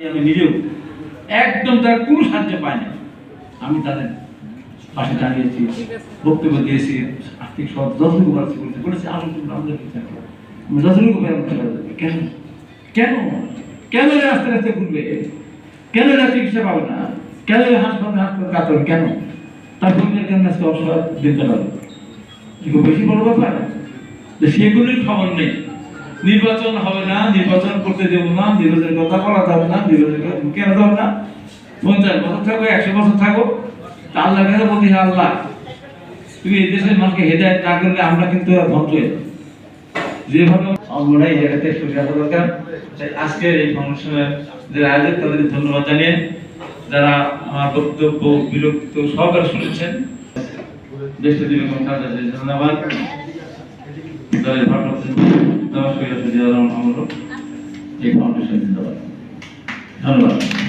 আমি নিজেও একদম তার কোনো সাহায্য পাই না আমি তাদের পাশে দাঁড়িয়েছি, বক্তব্য দিয়েছি, আর্থিক সব যতটুকু পারছি আমাদের আমি যতটুকু কেন? কেন? কেন আস্তে ঘুরবে? কেন এরা চিকিৎসা পাবে না? কেন এরা হাসপাতালে হাসপাতালে কেন? তার পরিবার কেন অসহায় দিতে পারবে বেশি বড় ব্যাপার যে সেগুলির খবর নেই। নির্বাচন হবে না, নির্বাচন করতে দেবো না, নির্বাচনের কথা বলা যাবে না নির্বাচন কেন যাবে না? পঞ্চাশ বছর থাকো, একশো বছর থাকো আল্লাহ বলতে হ্যাঁ আল্লাহ, তুমি এই দেশের মানুষকে হেদায়ত না করলে আমরা কিন্তু আর যেভাবে আমরা এই জায়গাতে সুবিধা দরকার, তাই আজকের এই ফাউন্ডেশনের যারা আয়োজক তাদের ধন্যবাদ জানিয়ে যারা আমার বক্তব্য, বিরক্ত সহকারে শুনেছেন দেশে দিবে ধন্যবাদ। দলের ভারপ্রাপ্ত রহমান আমল এই ফাউন্ডেশন ধন্যবাদ ধন্যবাদ।